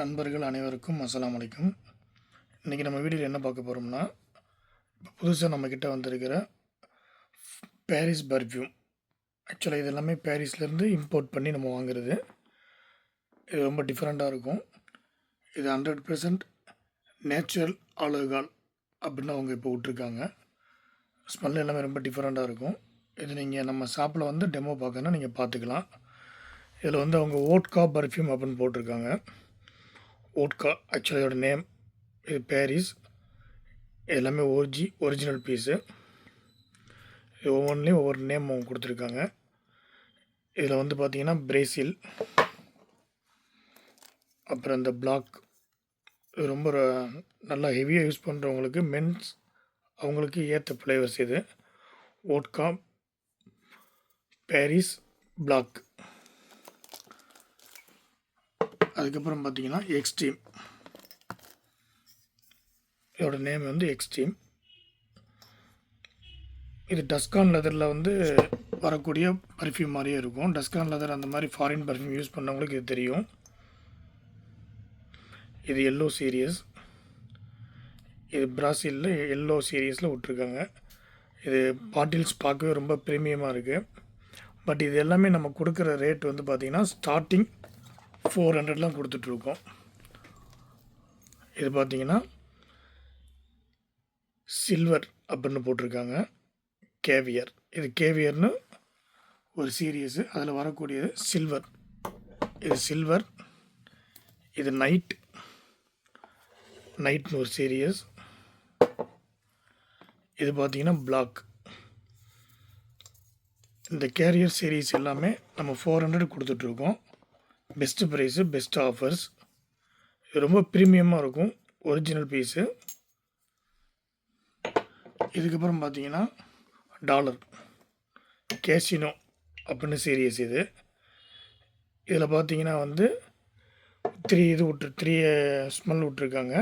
நண்பர்கள் அனைவருக்கும் அஸ்லாம் அலைக்கும். இன்றைக்கி நம்ம வீடியோவில் என்ன பார்க்க போகிறோம்னா இப்போ புதுசாக நம்மக்கிட்ட வந்திருக்கிற பாரிஸ் பர்ஃப்யூம் ஆக்சுவலாக இது எல்லாமே பாரிஸ்லேருந்து இம்போர்ட் பண்ணி நம்ம வாங்குறது. இது ரொம்ப டிஃப்ரெண்ட்டாக இருக்கும். இது ஹண்ட்ரட் பர்சன்ட் நேச்சுரல் ஆலோகால் அப்படின்னு அவங்க இப்போ விட்ருக்காங்க ஸ்மெல் எல்லாமே ரொம்ப டிஃப்ரெண்ட்டாக இருக்கும். இது நீங்கள் நம்ம ஷாப்பில் வந்து டெமோ பார்க்கணுன்னா நீங்கள் பார்த்துக்கலாம். இதில் வந்து அவங்க ஓட்கா பர்ஃப்யூம் அப்படின்னு போட்டிருக்காங்க. ஓட்கா ஆக்சுவலி அதோட நேம் இது பேரிஸ் எல்லாமே ஓஜி ஒரிஜினல் பீஸு இது ஒவ்வொன்றிலையும் ஒவ்வொரு நேம் அவங்க கொடுத்துருக்காங்க. இதில் வந்து பார்த்திங்கன்னா பிரேசில் அப்புறம் இந்த பிளாக் இது ரொம்ப நல்லா ஹெவியாக யூஸ் பண்ணுறவங்களுக்கு மென்ஸ் அவங்களுக்கு ஏற்ற ஃப்ளேவர்ஸ் இது. ஓட்கா பேரிஸ் பிளாக் அதுக்கப்புறம் பார்த்தீங்கன்னா எக்ஸ்ட்ரீம் இதோட நேம் வந்து எக்ஸ்ட்ரீம் இது டஸ்கான் லெதரில் வந்து வரக்கூடிய பர்ஃப்யூம் மாதிரியே இருக்கும். டஸ்கான் லெதர் அந்த மாதிரி ஃபாரின் பர்ஃப்யூம் யூஸ் பண்ணவங்களுக்கு இது தெரியும். இது எல்லோ சீரியஸ் இது பிராசிலில் எல்லோ சீரியஸில் விட்ருக்காங்க இது பாட்டில்ஸ் பார்க்கவே ரொம்ப ப்ரீமியமாக இருக்குது பட் இது எல்லாமே நம்ம கொடுக்குற ரேட் வந்து பார்த்திங்கன்னா ஸ்டார்டிங் ஃபோர் ஹண்ட்ரட்லாம் கொடுத்துட்ருக்கோம். இது பார்த்தீங்கன்னா சில்வர் அப்படின்னு போட்டிருக்காங்க. கேவியர் இது கேவியர்னு ஒரு சீரியஸு அதில் வரக்கூடியது சில்வர் இது சில்வர் இது நைட் நைட்னு ஒரு சீரியஸ் இது பார்த்தீங்கன்னா பிளாக் இந்த கேரியர் சீரீஸ் எல்லாமே நம்ம ஃபோர் ஹண்ட்ரட் கொடுத்துட்ருக்கோம். பெஸ்ட்டு ப்ரைஸு பெஸ்ட் ஆஃபர்ஸ் இது ரொம்ப ப்ரீமியமாக இருக்கும். ஒரிஜினல் பீஸு இதுக்கப்புறம் பார்த்தீங்கன்னா டாலர் கேசினோ அப்படின்னு சீரியஸ் இது. இதில் பார்த்தீங்கன்னா வந்து த்ரீ இது விட்டு த்ரீ ஸ்மெல் விட்ருக்காங்க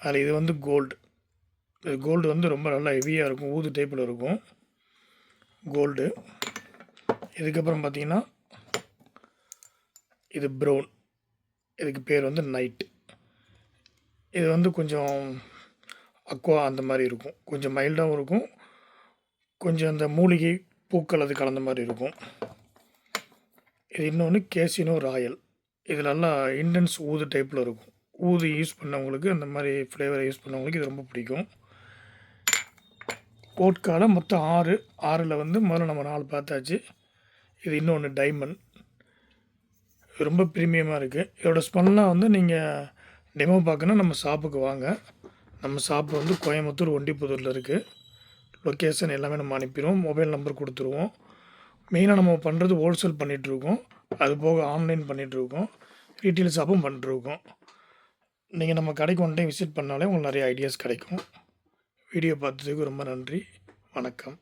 அதில் இது வந்து கோல்டு இது கோல்டு வந்து ரொம்ப நல்லா ஹெவியாக இருக்கும். ஊது டைப்பில் இருக்கும். கோல்டு இதுக்கப்புறம் பார்த்தீங்கன்னா இது ப்ரௌன் இதுக்கு பேர் வந்து நைட் இது வந்து கொஞ்சம் அக்வா அந்த மாதிரி இருக்கும். கொஞ்சம் மைல்டாகவும் இருக்கும். கொஞ்சம் அந்த மூலிகை பூக்கள் அது கலந்த மாதிரி இருக்கும். இது இன்னொன்று கேசினோ ராயல் இது நல்லா இண்டன்ஸ் ஊது டைப்பில் இருக்கும். ஊது யூஸ் பண்ணவங்களுக்கு அந்த மாதிரி ஃப்ளேவரை யூஸ் பண்ணவங்களுக்கு இது ரொம்ப பிடிக்கும். ஓட்கால மொத்தம் ஆறு. ஆறில் வந்து முதல்ல நம்ம நாலு பார்த்தாச்சு. இது இன்னொன்று டைமண்ட் ரொம்ப ப்ரீமியமாக இருக்குது இதோட ஸ்மெல்லாம் வந்து நீங்கள் டெமோ பார்க்கணும் நம்ம ஷாப்புக்கு வாங்க. நம்ம ஷாப்பு வந்து கோயம்புத்தூர் ஒண்டிப்புதூரில் இருக்குது லொக்கேஷன் எல்லாமே நம்ம அனுப்பிடுவோம். மொபைல் நம்பர் கொடுத்துருவோம். மெயினாக நம்ம பண்ணுறது ஹோல்சேல் பண்ணிகிட்ருக்கோம் அது போக ஆன்லைன் பண்ணிகிட்ருக்கோம் ரீட்டெயில் ஷாப்பும் பண்ணிட்ருக்கோம் நீங்கள் நம்ம கடைக்கு ஒன் டைம் விசிட் பண்ணாலே உங்களுக்கு நிறைய ஐடியாஸ் கிடைக்கும். வீடியோ பார்த்ததுக்கு ரொம்ப நன்றி. வணக்கம்.